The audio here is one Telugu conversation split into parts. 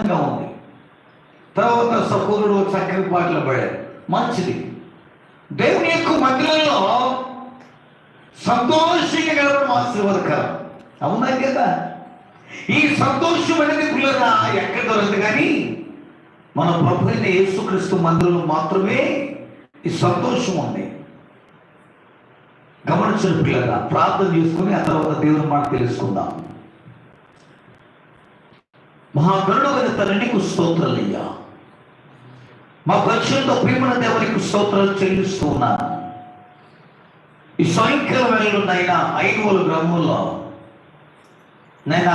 ఆనందంగా ఉంది. తర్వాత సహోదరుడు చక్కని పాటలు పడాడు మంచిది. దేవుని యొక్క మందిరంలో సంతోషంగా గడపడం ఆశీర్వాదకరం. అవునా కదా? ఈ సంతోషం అనేది పిల్లరా ఎక్కడ దొరకదు కానీ మన ప్రభు అయిన యేసుక్రీస్తు మందిరంలో మాత్రమే ఈ సంతోషం ఉంది. గమనించిన పిల్లరా ప్రార్థన చేసుకుని ఆ తర్వాత దేవుని మాట తెలుసుకుందాం. మహాగరుడమైన తండ్రికి స్తోత్రాలయ్యా మా పరిశుద్ధ ప్రేమల దేవునికి స్తోత్రాలు చెల్లిస్తూ ఉన్నాను. ఈ సాయంకాలం వేళలో నాయన ఐదువల గ్రామంలో నైనా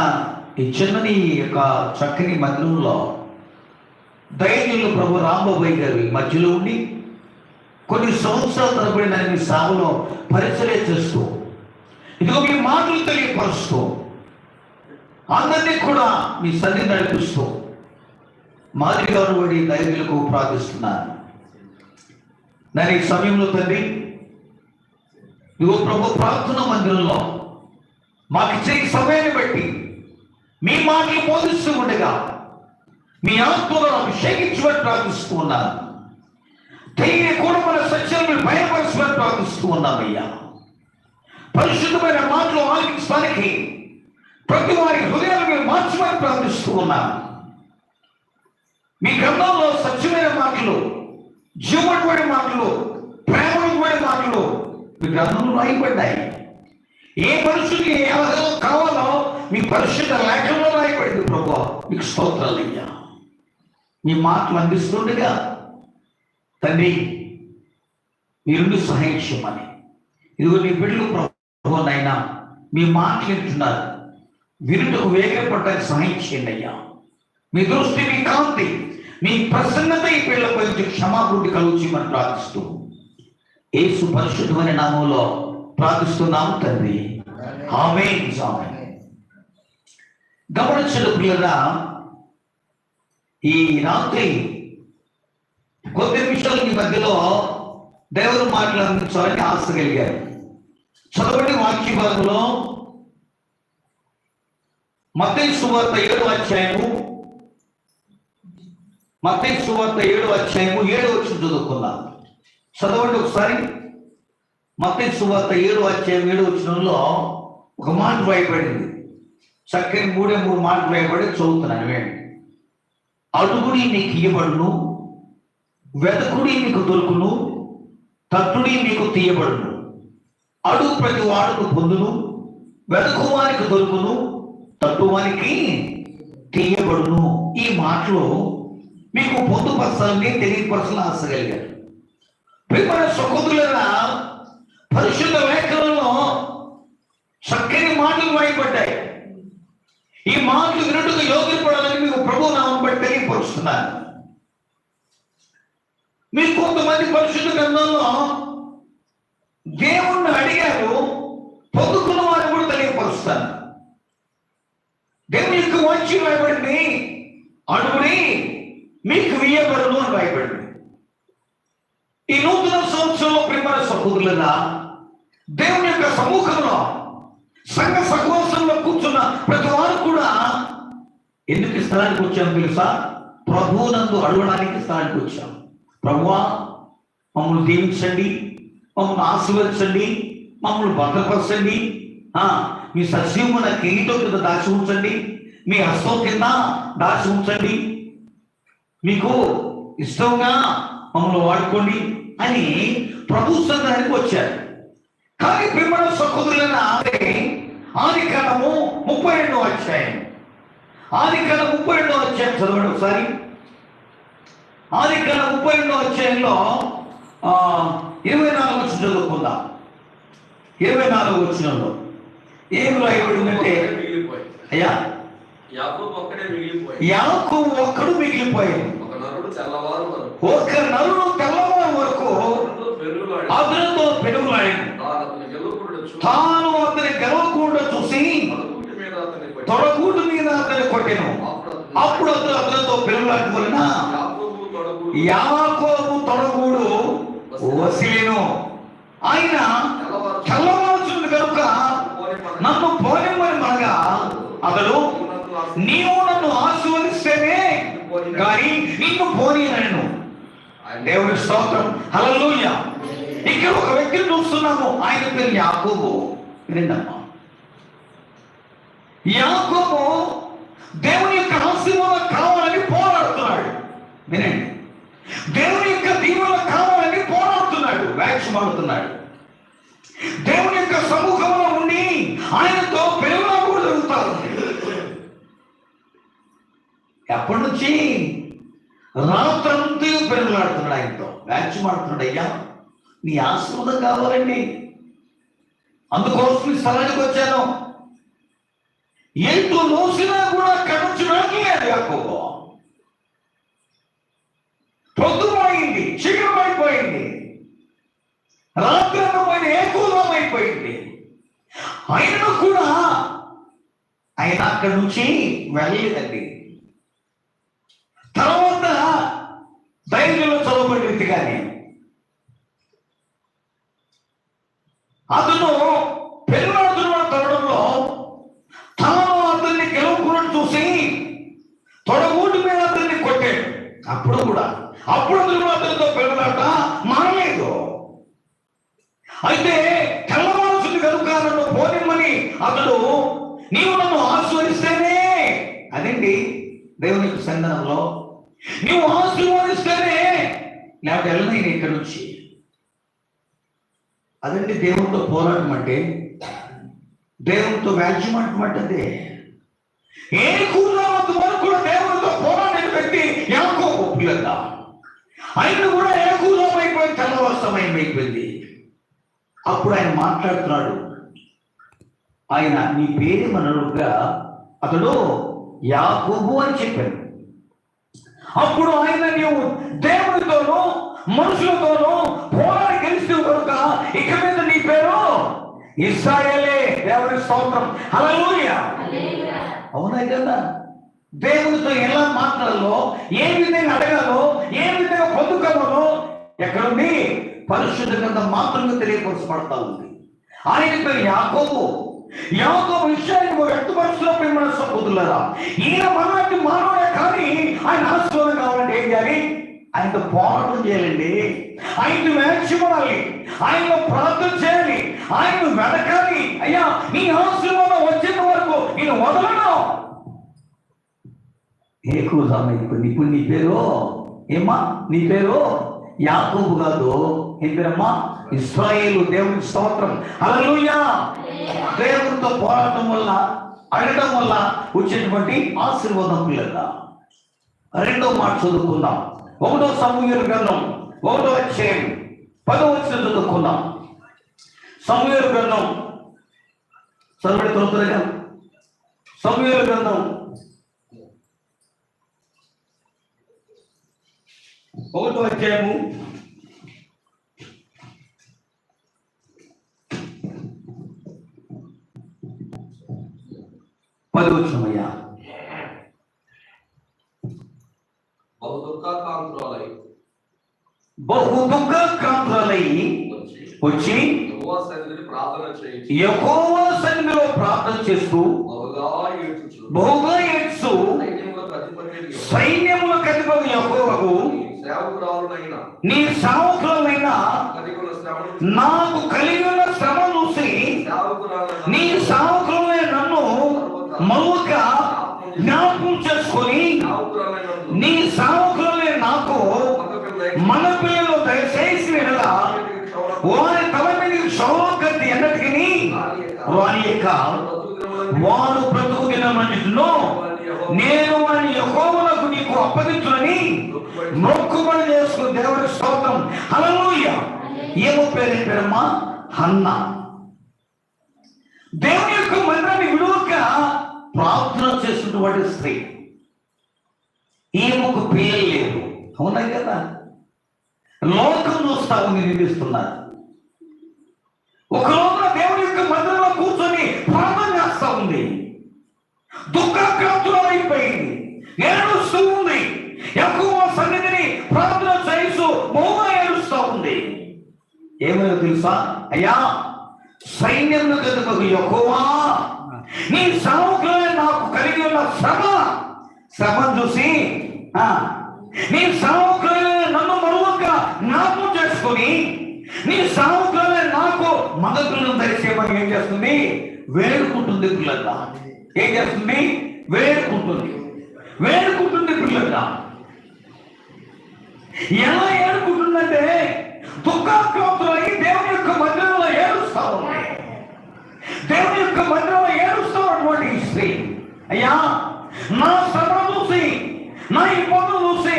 ఈ చిన్నని యొక్క చక్కని మందిరంలో దైన్యులు ప్రభు రాంబాబాయ్ గారు మధ్యలో ఉండి కొన్ని సంవత్సరాల తరబడి నేను మీ సాగులో పరిచయం చేస్తూ ఇదిగో మీ మాటలు తెలియపరుస్తూ అందరినీ కూడా మీ సన్ని నడిపిస్తూ మాదిరిగా ఉన్నవాడి దైవులకు ప్రార్థిస్తున్నాను. నేను ఈ సమయంలో తండ్రి ప్రభు ప్రార్థన మందిరంలో మాకు ఇచ్చే సమయాన్ని బట్టి మీ మాటలు బోధిస్తూ ఉండగా మీ ఆత్మలో అభిషేకించమని ప్రార్థిస్తూ ఉన్నాను. ధైర్య కూడా మన సత్యాలను భయపరచమని ప్రార్థిస్తూ ఉన్నామయ్యా. పరిశుద్ధమైన మాటలు ఆలకించడానికి ప్రతి వారి హృదయాలు మీరు మార్చమని ప్రార్థిస్తూ ఉన్నాను మీ గ్రంథంలో సత్యమైన మాటలు జీవనమైన మాటలు ప్రేమమైన మాటలు మీ గ్రంథంలో రాయబడ్డాయి. ఏ పరిస్థితి ఏ అవసరం కావాలో మీ పరిశుద్ధ లేఖల్లో రాయబడింది ప్రభు. మీకు స్తోత్రాలు అయ్యా. మీ మాటలు అందిస్తుండగా తండ్రి మీరు సహాయం చేయమని. ఇదిగో నీ బిడ్డలు ప్రభు నైనా మీ మాటలు వింటున్నారు. విరుడు వేగపడ్డ సహాయం చేయండి అయ్యా మీ దృష్టి మీ కాంతి మీ ప్రసన్నత ఈ పిల్లల గురించి క్షమాపృతి కలుగుచి మనం ప్రార్థిస్తూ. యేసు పరిశుద్ధమైన నామంలో ప్రార్థిస్తున్నాం తండ్రి. ఆమె గమనించిన పిల్లరా ఈ రాత్రి కొద్ది నిమిషాలు మీ మధ్యలో దేవుడు మాట్లాడించాలని ఆశ కలిగారు. చదవండి వాక్య భాగంలో మత్తయి సువార్త ఏడవ అధ్యాయము. మత్తయి సువార్త ఏడు అధ్యాయము ఏడు వచ్చిన చదువుకుందాం. చదవండి ఒకసారి. మత్తయి సువార్త ఏడు అధ్యాయం ఏడు వచ్చినంలో ఒక మాట భయపడింది చక్కని మూడే మూడు మాటలు భయపడి చదువుతున్నాను వేయండి అడుగుడి నీకు ఇయ్యబడును వెతకుడి నీకు దొరుకును తట్టుడి నీకు తీయబడును. అడుగు ప్రతి వాడుకు పొందును వెదకువానికి దొరుకును తత్వానికి తీయబడును. ఈ మాటలో మీకు పొందుపరచాలని తెలియపరచాలని ఆశ కలిగారు ప్రియమైన సహోదరులరా పరిశుద్ధ లేఖనంలో చక్కని మాటలు వాయబడ్డాయి ఈ మాటలు వినట్టుగా యోగ్యపడాలని మీకు ప్రభు నామం బట్టి తెలియపరుస్తున్నాను. మీరు కొంతమంది పరిశుద్ధ గ్రంథంలో దేవుణ్ణి అడిగారు పొందుకున్న వారిని కూడా తెలియపరుస్తాను. దేవుని వంచి భయపడి అణువుని మీకు వియ్యబడును అని రాయబడింది ఈ నూతన సంవత్సరంలో ప్రేమ సహోదరులరా దేవుని యొక్క సమూహంలో సంఘ సహవాసంలో కూర్చున్న ప్రతి వారు కూడా ఎందుకు స్థలానికి వచ్చాం తెలుసా? ప్రభువునందు అడగడానికి స్థలానికి వచ్చాం ప్రభువా మమ్మల్ని దీవించండి మమ్మల్ని ఆశీర్వదించండి మమ్మల్ని భద్రపరచండి. ఆ, మీ సజీవమున కిరీటం కింద దాచి ఉంచండి. మీ హస్తం కింద దాచి ఉంచండి. మీకు ఇష్టంగా మమ్మల్ని వాడుకోండి అని ప్రభు సంఘానికి వచ్చారు. కానీ పిమ్మల సహోదరులైన ఆమె ఆది కాలము ముప్పై రెండో అధ్యాయం. ఆది కాలం ముప్పై రెండో అధ్యాయం చదవండి ఒకసారి. ఆది కాలం ముప్పై రెండో అధ్యాయంలో ఇరవై నాలుగు వచ్చిన చదువుకుందాం. ఇరవై నాలుగు వచ్చినంలో ఏం రాయబడిందంటే అయ్యా? యాకు ఒక్కడు మిగిలిపోయింది. ఒక నరుడు తెల్లవారు వరకు. అతనితో పెనుగులాడింది తాను అతని గెలవకుండా చూసి మీద అతన్ని తొడగూడు మీద అతని కొట్టెను. అప్పుడు అతను అతనితో పెనుగులాడి వలన యాకోబు తొడగూడు వసిలేను. ఆయన తెల్లవారుచుంది కనుక నన్ను పోనివ్వని మనగా అతడు నీవు నన్ను ఆశీర్వదిస్తేనే పోనీ కానీ నిన్ను దేవుని స్తోత్రం. హలలోయ ఇక్కడ ఒక వ్యక్తిని చూస్తున్నాము. ఆయన పేరు యాకోబు. వినండమ్మా యాకోబు దేవుని యొక్క ఆశీర్వాదం కావాలని పోరాడుతున్నాడు. వినండి. దేవుని యొక్క దీవెన కావాలని పోరాడుతున్నాడు. వ్యాఖ్యమాడుతున్నాడు దేవుని యొక్క సమూహంలో ఉండి ఆయనతో ప్రేమ కూడా జరుగుతారు ఎప్పటి నుంచి? రాత్రంతా పెరుగులాడుతున్నాడు ఆయనతో. వ్యాఖ్యమాడుతున్నాడు అయ్యా నీ ఆశీర్వాదం కావాలండి. అందుకోసం ఈ స్థలానికి వచ్చాను. ఎంతో మోసినా కూడా కనుచడానికి లేదు యాకోబు. పొద్దుపోయింది చీకరం అయిపోయింది రాత్రి పోయిన అయిపోయింది అయినా కూడా ఆయన అక్కడి నుంచి వెళ్ళలేదండి. తర్వాత ధైర్యంలో చదవబడి రీతిగానే అతను పెరుమాడుతున్న తరుణంలో తాను అతన్ని గెలుపుకున్నట్టు చూసి తొడగూటి మీద అతన్ని కొట్టాడు. అప్పుడు కూడా అప్పుడు అతను అతనితో పెరుగులాట మానలేదు. అయితే తెల్లవాల్సింది కనుక నన్ను పోనిమ్మని అతడు నీవు నన్ను ఆస్వాదిస్తేనే అదండి దేవుని యొక్క సందనంలో నీవు లేకపోతే వెళ్ళను నేను ఇక్కడ నుంచి. అదండి దేవునితో పోరాటం అంటే. దేవునితో వ్యాజ్యం అంటమంటే ఏ కూర్చోవద్దు వరకు కూడా దేవునితో పోరాడిన వ్యక్తి ఎవరికో పిల్లగా ఆయన కూడా ఏ కూర్రం అయిపోయింది? తెల్లవారు అయిపోయింది. అప్పుడు ఆయన మాట్లాడుతున్నాడు. ఆయన నీ పేరు మనలుగా అతడు యాకోబు అని చెప్పాడు. అప్పుడు ఆయన నీవు దేవుడు దేవునితోనూ మనుషులతోనూ పోరాడి గెలిచిన కనుక ఇక మీద నీ పేరు ఇస్రాయలే. దేవుని స్తోత్రం. అలా అవునా కదా దేవునితో ఎలా మాట్లాడాలో ఏ విధంగా అడగాలో ఏ విధంగా పొందుకోవాలో ఎక్కడుంది పరిశుద్ధ గ్రంథం మాత్రమే తెలియపరచబడతా ఉంది. ఆయన పేరు యాకోబు. యాకో విషయాన్ని వ్యక్తపరుచులో మన సహోదరులరా ఈయన మనలాంటి మానవుడే కానీ ఆయన ఆశీర్వాదం కావాలంటే ఏం చేయాలి? ఆయనతో పోరాటం చేయాలండి. ఆయన్ని వేక్షపడాలి ఆయనలో ప్రార్థన చేయాలి. ఆయన్ను వెనకాలి అయ్యా నీ ఆశీర్వాదం వచ్చేంత వరకు నేను వదలను. ఏ కూదామ ఇప్పుడు ఇప్పుడు నీ పేరు ఏమ్మా? నీ పేరు యాకోబు కాదు. ఏం పేరమ్మా? ఇస్రాయేలు దేవుని స్తోత్రం. అలలుయా దేవునితో పోరాటం వల్ల అడగడం వల్ల వచ్చేటువంటి ఆశీర్వాదం పిల్లల. రెండో మాట చదువుకుందాం. ఒకటో సమూహ గ్రంథం ఒకటో అధ్యాయం పదో వచ్చిన చదువుకుందాం. సమూహ గ్రంథం. చదవడి తొందరగా సమూహ గ్రంథం. ఒకటో అధ్యాయము. పది వచ్చినమయ్యా బహు దుఃఖాకాంతురాలై బహు దుఃఖాక్రాంతులై వచ్చి వచ్చి యెహోవా సన్నిధిని యెహోవా సన్నిధిలో ప్రార్థన చేస్తూ బహుగా ఏడ్చు సైన్యములకు అధిపతి నీ సావుకులమైన నాకు కలిగిన శ్రమ చూసి నీ సావుకులమైన నన్ను మరువక జ్ఞాపకం చేసుకొని నీ సావుకులమైన నాకు మన పిల్లలు దయచేసి వారి వారి యొక్క వారు బ్రతుకు దినమన్నిటిలో నేను వారి యహోవలకు నీకు అప్పగించునని మొక్కుబడి చేసుకుని దేవుడి స్తోత్రం. హలలోయ ఏమో పేరు పేరమ్మా? హన్న. దేవుని యొక్క మందిరాన్ని విడువక ప్రార్థన చేస్తున్నటువంటి స్త్రీ. ఈమెకు పిల్లలు లేరు అవునా కదా? లోకం చూస్తా ఉంది నిందిస్తున్నారు ఒక రోజున దేవుని యొక్క మందిరంలో కూర్చొని ప్రార్థన చేస్తా ఉంది. దుఃఖాక్రాంతులం అయిపోయింది ఏడుస్తూ ఉంది. ఎక్కువ సన్నిధిని ప్రార్థన చేస్తూ మౌన ఏడుస్తూ ఉంది. ఏమైనా తెలుసా? అయ్యా సైన్యం గదుకు ఎక్కువా నీ సాముకులే నాకు కలిగి ఉన్న శ్రమ శ్రమం చూసి ఆ, నీ సావుకులైన నన్ను మరొక జ్ఞాపకం చేసుకొని నీ సావుకులైన నాకు మగకులను దరిచేయమని ఏం చేస్తుంది? వేడుకుంటుంది పిల్లగా ఏం చేస్తుంది? వేడుకుంటుంది. వేడుకుంటుంది పిల్లగా ఎలా ఏడుకుంటుందంటే దుఃఖాక్రాంతులై దేవుని యొక్క మందిరంలో ఏడుస్తా ఉంది దేవుని యొక్క మందిరంలో ఏడుస్తా ఉన్నటువంటి స్త్రీ. అయ్యా నా సభ చూసి నా ఇబ్బందులు చూసి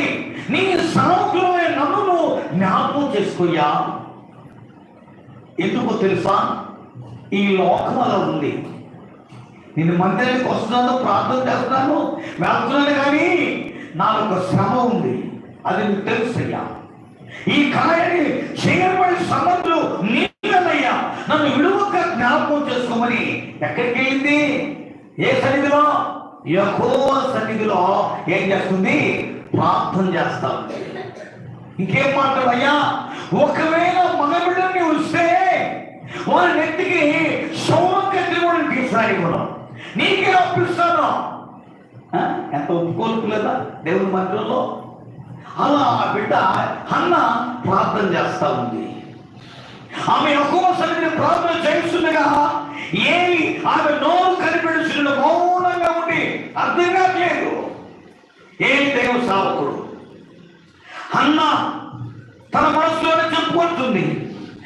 నీ సాకులమైన నన్ను జ్ఞాపకం చేసుకోయా ఎందుకో తెలుసా? ఈ లోకం అలా ఉంది. నేను మందిరానికి వస్తున్నాను ప్రార్థన చేస్తున్నాను వెళ్తున్నాను కానీ నాకు ఒక శ్రమ ఉంది. అది నీకు తెలుసయ్యా ఈ కార్యాన్ని చేయబడి సమర్థులు నీళ్ళయ్యా నన్ను విడువక జ్ఞాపకం చేసుకోమని ఎక్కడికి వెళ్ళింది? ఏ సన్నిధిలో? యెహోవా సన్నిధిలో. ఏం చేస్తుంది? ప్రార్థన చేస్తా ఉంది. ఇంకేం మాట్లాడయ్యా ఒకవేళ మగబిడ్డని వస్తే వాళ్ళ నెత్తికి సౌమకత్రి కూడా తీసారి కూడా నీకే అప్పిస్తాను ఎంత ఒప్పుకోలుపు లేదా దేవుని మందిరంలో? అలా ఆ బిడ్డ అన్న ప్రార్థన చేస్తా ఉంది. ఆమె ఎక్కువ సన్నిధిని ప్రార్థన చేస్తుండగా ఏమి ఆమె నోరు కనిపెడుచున్న మౌనంగా ఉండి అర్థం కావట్లేదు ఏ దేవుడు సావకుడు. అన్న తన మనసులోనే చెప్పుకుంటుంది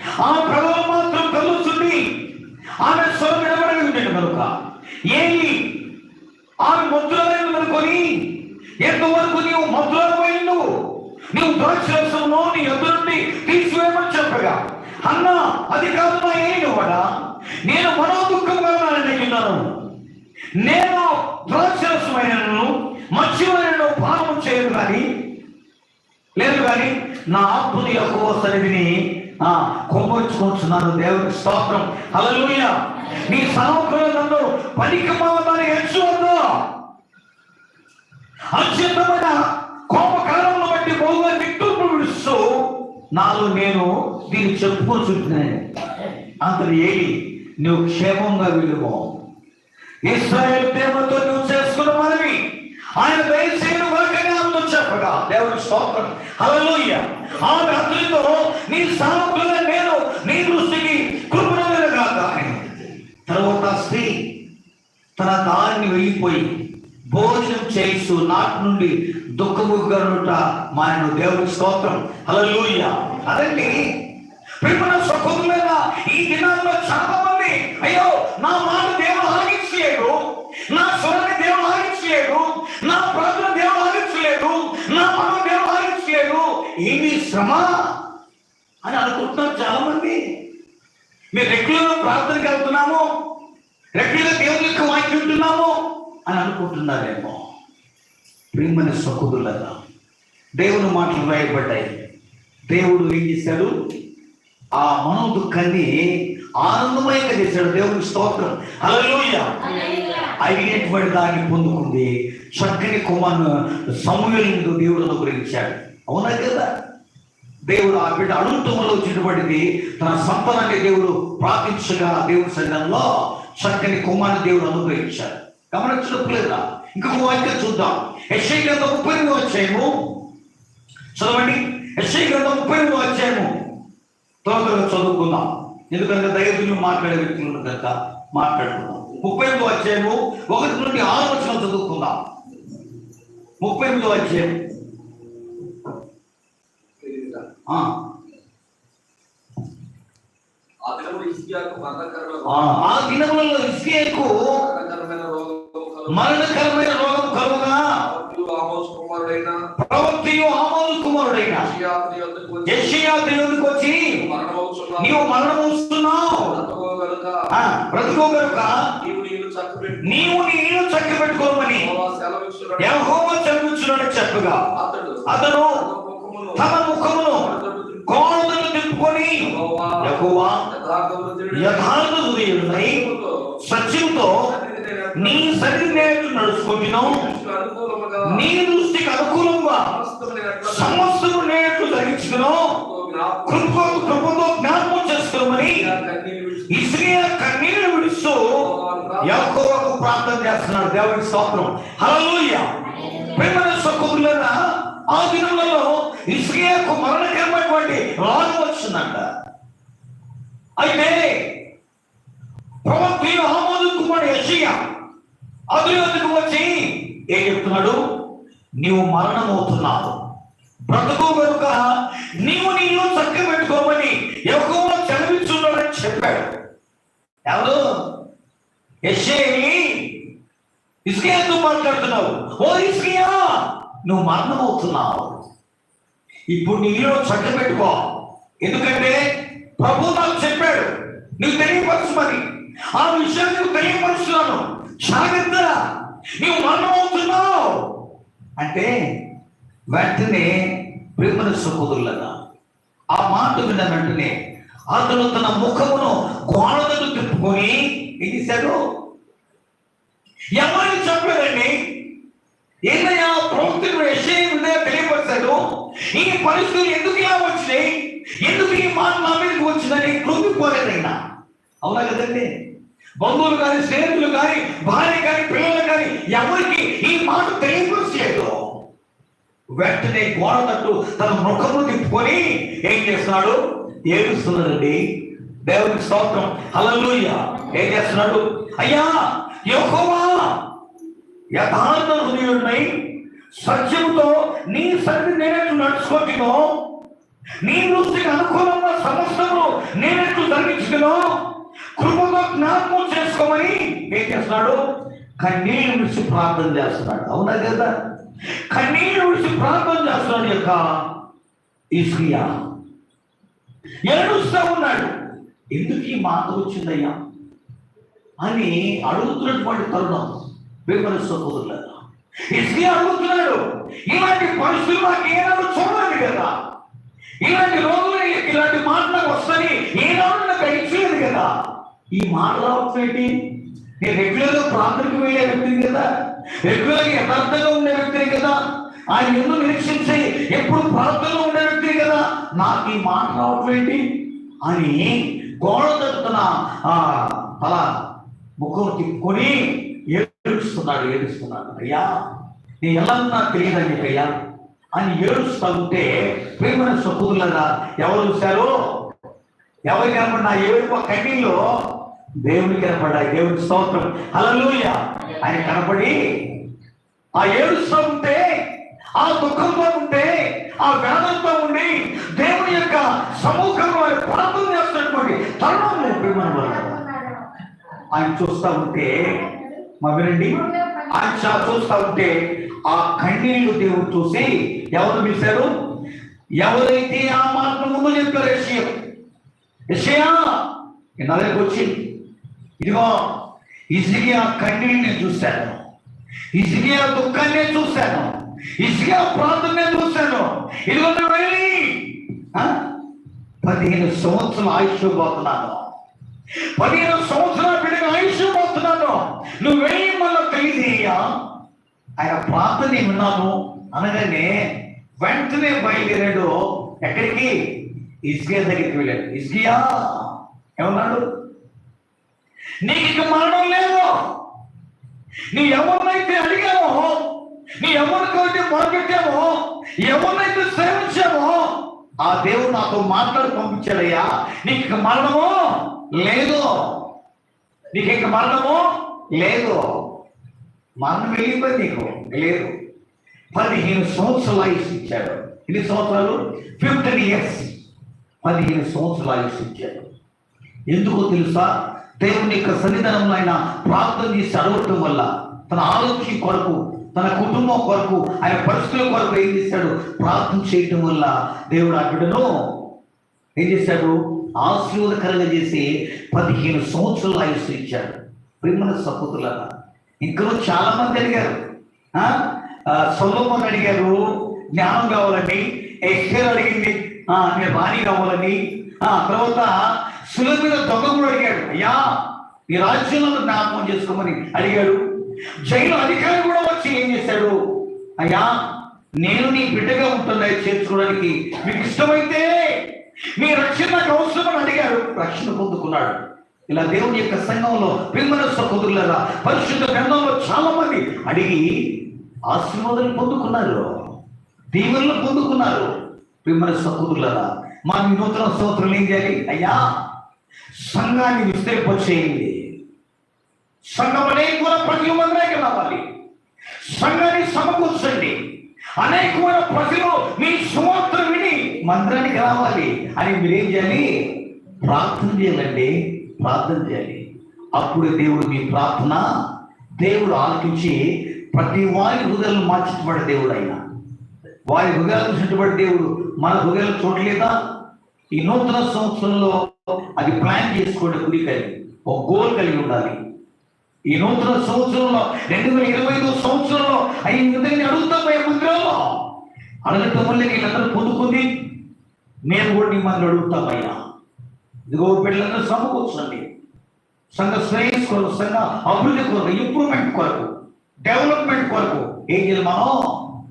ఆ ప్రభావం మాత్రం కలుగుతుంది. ఆమె స్వరం నిలబడి ఉంటుంది కనుక. ఏమి? ఆమె ముద్రలను అనుకొని ఎంతవరకు నీవు ముద్రపోయి నువ్వు నీవు ద్రాక్షరసంలో నీ ఎదురు నుండి తీసివేయమని చెప్పగా. అన్న అది కాదు ఏమి ఇవ్వడా నేను మనో దుఃఖంగా ఉన్నాను. నేను ద్రాక్షరసమైనను మత్స్యమైన పాపం చేయదు కానీ లేదు కానీ నా ఆత్మని ఎక్కువ సన్నిధిని ఆ కొమ్మొచ్చుకుంటున్నాను దేవుని స్తోత్రం. హల్లెలూయ. నీ సమగ్రంలో పనికి మావదాన్ని ఎంచువద్దు అత్యంతమైన కోపకాలంలో బట్టి బహుగా తిట్టుకు విడుస్తూ నాలో నేను దీన్ని చెప్పుకుంటున్నాను అంతలో ఏది? నువ్వు క్షేమంగా విలువ. ఇస్రాయేల్ దేవునితో నువ్వు చేసుకున్న మనవి. ఆయన దయచేయను వరకనే దేవుని స్తోత్రం. హలలుయ్య ఆ రాత్రితో నీ సామకులుగా నేను నీ దృష్టికి కృపణమైన కానీ తర్వాత స్త్రీ తన దారిని వెళ్ళిపోయి భోజనం చేస్తూ నాటి నుండి దుఃఖముగానుట మాయను దేవుని స్తోత్రం. హలలుయ్య అదండి. ప్రేమన సహోదరులైన ఈ దినాల్లో చాలా మంది అయ్యో నా మాట దేవుడు ఆగించలేడు నా స్వరాన్ని దేవుడు ఆగించలేడు నా ప్రార్థన దేవుడు ఏమి శ్రమ అని అనుకుంటున్నారు చాలా మంది మీరు రెగ్యులర్ ప్రార్థనకి వెళ్తున్నాము రెగ్యులర్ దేవుని యొక్క వాక్యం వింటున్నాము అని అనుకుంటున్నారేమో. ప్రేమని సహోదరులరా దేవుని మాటలు రాయబడ్డాయి. దేవుడు ఏం చేశాడు? ఆ మనో దుఃఖాన్ని ఆనందమయంగా చేశాడు. దేవుని స్తోత్రం. హల్లెలూయ. అయినటువంటి దాన్ని పొందుకుంది. చక్కని కుమార్ సమూహలు దేవుడు అనుగ్రహించాడు. అవునా కదా? దేవుడు ఆ బిడ్డ అడుగుతుమలో వచ్చినటువంటిది తన సంపదాన్ని దేవుడు ప్రార్థించగా దేవుడి సంఘంలో చక్కని కుమారుని దేవుడు అనుగ్రహించాడు. గమనించలేదా ఇంకొక వాక్యం చూద్దాం. ఎస్ఐ గ్రంథం ముప్పై ఎనిమిది వచ్చాము చదవండి. ఎస్ఐ గ్రంథం ముప్పై ఎనిమిది వచ్చాము తొందరగా చదువుకుందాం. ఎందుకంటే దైవతులు మాట్లాడే వ్యక్తులు కనుక మాట్లాడుకుందాం. ముప్పై ఎనిమిది వచ్చాము ఒకటి నుండి ఆరు వచ్చిన చదువుకుందాం. ముప్పై ఎనిమిది వచ్చాము ఆ, దినములలో ఇస్కేకు మరణకరమైన రోగం కలుగా మరియు ఆమోస్ కుమారుడైన. ప్రవక్తియు ఆమోదు కుమారుడైన. యెషయా దేవునికి వచ్చి. నీవు మరణమవుతున్నావు బ్రతుకు గనుక ఆ, బ్రతుకో గనుక నీవు నీళ్ళు చక్కబెట్టు. నీవు నీ ఇల్లు చక్క పెట్టుకోమని యెహోవా చదువుచున్నాడు చెప్పగా అతడు తన ముఖమును యెహోవా యథార్థవృద్ధుడు యథార్థ హృదయుడై సత్యంతో నీ సరిని నడుచుకుంటున్నావు నీ దృష్టికి అనుకూలంగా సమస్తము నేట్లు ధరించుకున్నావు కృప కృపతో జ్ఞాపకం చేసుకోమని ఇస్రియా కన్నీళ్ళు విడుస్తూ యాకోబుకు ప్రార్థన చేస్తున్నాడు. దేవుడి స్తోత్రం. హల్లెలూయ. ప్రేమల సహోదరులారా ఆ దినంలో ఇస్కియాకు మరణకరమైనటువంటి రోగం వచ్చిందంట. అయితే ప్రవక్తి ఆమోదు కుమారుడు యెషయా అభివృద్ధికి వచ్చి ఏం చెప్తున్నాడు? నీవు మరణమవుతున్నావు. బ్రతుకు కనుక నీవు నీళ్ళు చక్క పెట్టుకోమని ఎక్కువ చదివించున్నాడని చెప్పాడు. ఎవరు? యెషయాని ఇస్కియాతో మాట్లాడుతున్నావు. ఓ ఇస్కియా నువ్వు మరణమవుతున్నావు. ఇప్పుడు నీలో చట్ట పెట్టుకో. ఎందుకంటే ప్రభు నాకు చెప్పాడు నీకు తెలియపరచమని ఆ విషయాన్ని నువ్వు తెలియపరుస్తున్నాను. జాగ్రత్త నీవు మరణమవుతున్నావు. అంటే వెంటనే ప్రేమల సహోదరులగా ఆ మాట విన్న వెంటనే అతను తన ముఖమును గోడలను తిప్పుకొని ఏం చేశాడు? ఎవరిని చంపాడండి? చేస్తాడు? ఈ పరిస్థితులు ఎందుకు ఇలా వచ్చినాయి? ఎందుకు ఈ మాట నా మీదకి వచ్చిందని కృంగిపోలేదైనా? అవునా కదండి? బంధువులు కానీ స్నేహితులు కానీ భార్య కానీ పిల్లలు కానీ ఎవరికి ఈ మాట తెలియపరిచేయదు వెంటనే గోడ తట్టు తన ముఖము తిప్పుకొని ఏం చేస్తున్నాడు? ఏడుస్తున్నాడండి. దేవునికి స్తోత్రం. అలలుయ్య ఏం చేస్తున్నాడు? అయ్యా యహోవా యథార్థ హృదయుడినై సత్యంతో నీ సన్నిధి నేనెట్లు నడుచుకుంటున్నో నీ వృత్తికి అనుకూలంగా సమస్తము నేనెట్లు జరిగించుకునో కృపతో జ్ఞాపకం చేసుకోమని ఏం చేస్తున్నాడు? కన్నీళ్ళు విడిచి ప్రార్థన చేస్తున్నాడు. అవునా కదా? కన్నీళ్ళు విడిచి ప్రార్థన చేస్తున్నాడు యొక్క ఇస్కియా ఏడుస్తూ ఉన్నాడు. ఎందుకు ఈ మాట వచ్చిందయ్యా? అని అడుగుతున్నటువంటి తరుణం. విమర్శ సహోదరులను ఇస్కి అడుగుతున్నాడు ఇలాంటి పరిస్థితులు నాకు ఏనాడు చూడలేదు కదా. ఇలాంటి రోజులు ఇలాంటి మాటలు నాకు వస్తాయి. ఏనాడు నాకు ఇచ్చలేదు కదా. ఈ మాట రావడం నేను రెగ్యులర్ ప్రాంతానికి వెళ్ళే వ్యక్తిని కదా. రెగ్యులర్ యథార్థంగా ఉండే వ్యక్తిని కదా. ఆయన ఎందుకు నిరీక్షించి ఎప్పుడు ప్రార్థనలో ఉండే వ్యక్తిని కదా. నాకు ఈ మాట రావట్లేంటి అని గోడ తట్టుతున్న ఆ తల ముఖం తిప్పుకొని ఏడుస్తున్నాడు ఏడుస్తున్నాడు అయ్యా నీ ఎలా నాకు తెలియదని అయ్యా అని ఏడుస్తూ ఉంటే ప్రేమైన సహోదరులరా ఎవరు చూశారు? ఎవరు కనపడినా ఏడుపు కన్నీళ్ళు? దేవుని కనపడ్డాయి దేవుని స్తోత్రం. అలలుయ ఆయన కనపడి ఆ ఏడుస్తూ ఉంటే ఆ దుఃఖంతో ఉంటే ఆ వేదంతో ఉండి దేవుని యొక్క సముఖంలో ఆయన ప్రార్థన చేస్తున్నటువంటి తరుణం ప్రేమను వల్ల ఆయన చూస్తా ఉంటే మా వినండి ఆయన చూస్తా ఉంటే ఆ కన్నీళ్ళు దేవుడు చూసి ఎవరు పిలిచారు ఎవరైతే ఆ మాట ముందు చెప్పారు విషయం విషయా నా దగ్గరకు వచ్చి ఇదిగో ఇసిగియా కన్నీళ్ళు నేను చూశాను. ఇసిగియా దుఃఖాన్ని నేను చూశాను. ఇసిగియా ప్రాంతం నేను చూశాను. ఇదిగో వెళ్ళి ఆ? పదిహేను సంవత్సరాలు ఆయుష్ పోతున్నాను. పదిహేను సంవత్సరాల బిడ్డగా ఆయుష్ పోతున్నాను నువ్వు వెళ్ళి మళ్ళీ తెలియజేయ్యా ఆయన ప్రార్థన విన్నాను అనగానే వెంటనే బయలుదేరాడు. ఎక్కడికి? ఇస్గియా దగ్గరికి వెళ్ళాడు. ఇస్గియా ఏమన్నాడు? నీకు ఇక మరణం లేదు. నీ ఎవరినైతే అడిగామో నీ ఎవరికైతే మొదలుపెట్టావో ఎవరినైతే సేవించామో ఆ దేవుడు నాతో మాట్లాడి పంపించాడయ్యా. నీకు ఇక మరణము? లేదు. నీకు ఇంకా మరణము? లేదు. మరణం వెళ్ళిపోయింది నీకు? లేదు. పదిహేను సంవత్సరాలు ఆయుష్ ఇచ్చాడు. ఎన్ని సంవత్సరాలు? Fifteen years. పదిహేను సంవత్సరాలు ఆయుష్ ఇచ్చాడు. ఎందుకో తెలుసా? దేవుని యొక్క సన్నిధానంలో ఆయన ప్రార్థన చేసి అడగటం వల్ల తన ఆరోగ్యం కొరకు తన కుటుంబం కొరకు ఆయన పరిస్థితుల కొరకు ఏం చేశాడు? ప్రార్థన చేయటం వల్ల దేవుడు ఆ బిడ్డను ఏం చేశాడు? ఆశీర్వాదకరంగా చేసి పదిహేను సంవత్సరాలు ఆయుష్ ఇచ్చాడు ప్రేమల సహోదరులరా ఇంకా చాలా మంది అడిగారు. ఆ? అడిగారు జ్ఞానం కావాలని ఎస్టర్ అడిగింది ఆ, నేను రాణి కావాలని. ఆ తర్వాత సులభిన దొంగ కూడా అడిగాడు. అయ్యా ఈ రాజ్యంలో జ్ఞాపకం చేసుకోమని అడిగాడు. జైలు అధికారి కూడా వచ్చి ఏం చేశాడు? అయ్యా నేను నీ బిడ్డగా ఉంటున్నా చేర్చుకోవడానికి మీకు ఇష్టమైతే మీ రక్షణ అవసరం అడిగారు. అడిగాడు రక్షణ పొందుకున్నాడు. ఇలా దేవుని యొక్క సంఘంలో పిమ్మల సహోదరులరా పరిశుద్ధ గ్రంథంలో చాలా మంది అడిగి ఆశీర్వాదాలు పొందుకున్నారు. దీవెనలు పొందుకున్నారు. మిమ్మల్ని సహోదరులరా మా నూతన స్తోత్రం ఏం చేయాలి? అయ్యా సంఘాన్ని విస్తరింపచేయండి. సంఘం అనేకమైన ప్రజలు మందిరానికి రావాలి. సంఘాన్ని సమకూర్చండి. అనేకమైన ప్రజలు మీ సువార్తను విని మంత్రానికి రావాలి. అని మీరేం చేయాలి? ప్రార్థన చేయాలండి. ప్రార్థన చేయాలి. అప్పుడు దేవుడు మీ ప్రార్థన దేవుడు ఆలకించి ప్రతి వారి హృదయాలను మార్చిబడే దేవుడు ఆయన. వారి హృదయాలను చుట్టుబడి దేవుడు మన హృదయాలు చూడలేదా? ఈ నూతన సంవత్సరంలో అది ప్లాన్ చేసుకోండి గురి కలిగి ఒక గోల్ కలిగి ఉండాలి. ఈ నూతన సంవత్సరంలో రెండు వేల ఇరవై ఐదు సంవత్సరంలో అయ్యి విధంగా అడుగుతాం పోయే మందిరంలో అడగటం వల్ల వీళ్ళందరూ పొందుకుంది మేము కూడా మిమ్మల్ని అడుగుతామయ్యా ఇదిగో బిడ్డలందరూ సమకూర్చండి. సంఘ శ్రేయస్ కొరకు సంఘ అభివృద్ధి కొరకు ఇంప్రూవ్మెంట్ కొరకు డెవలప్మెంట్ కొరకు ఏం చేయాలి మనం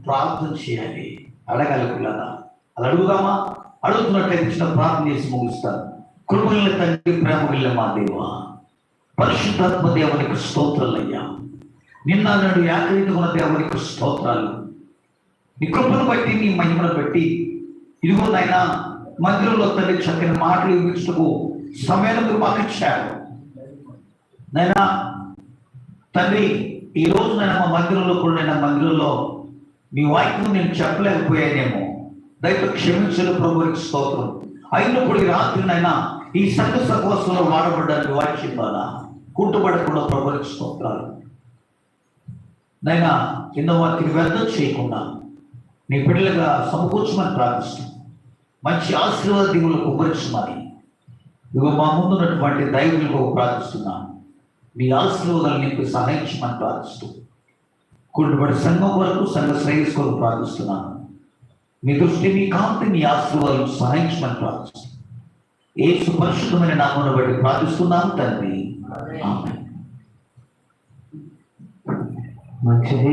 ప్రార్థన చేయాలి. అడగాలి పిల్లల. అది అడుగుదామా? అడుగుతున్నట్టు ప్రార్థన చేసి ముగిస్తారు కృపల్ని తండ్రి ప్రేమ వెళ్ళే మా దేవా. పరిశుద్ధాత్మ దేవునికి స్తోత్రాలయ్యా. నిన్న నాడు ఏకరీతి దేవునికి స్తోత్రాలు. నీ కృపను బట్టి నీ మహిమను బట్టి. ఇదిగో నాయన మందిరంలో తల్లి చక్కని మాటలు ఇవ్వచ్చుటకు సమయాన్ని మీరు మాకు ఇచ్చారు. నైనా తండ్రి ఈ రోజు నేను మా మందిరంలో కూడా నేను మందిరంలో మీ వాక్యం నేను చెప్పలేకపోయానేమో. దయతో క్షమించలు ప్రభునికి స్తోత్రం. అయినప్పుడు ఈ రాత్రి నైనా ఈ సంఘ సహవాసంలో వాడబడ్డానికి వాక్యం ద్వారా కుంటుపడకుండా ప్రభునికి స్తోత్రాలు. నైనా కింద వారికి వ్యర్థం చేయకుండా నీ బిడ్డలుగా సమకూర్చమని ప్రార్థిస్తాం మంచి ఆశీర్వాద దీవులకు కుమరించమని ఇదిగో మా ముందున్నటువంటి దైవులకు ప్రార్థిస్తున్నాను మీ ఆశీర్వాదాలు నీకు సహాయించమని ప్రార్థిస్తూ కుటుంబడి సంఘం వరకు సంఘ శ్రేయస్ ప్రార్థిస్తున్నాను మీ దృష్టి మీ కాంతి మీ ఆశీర్వాదాలు సహాయించమని ప్రార్థిస్తున్నాను ఏ సుపరిశుద్ధమైన నామను బట్టి ప్రార్థిస్తున్నాను తండ్రి. ఆమేన్. మంచిది.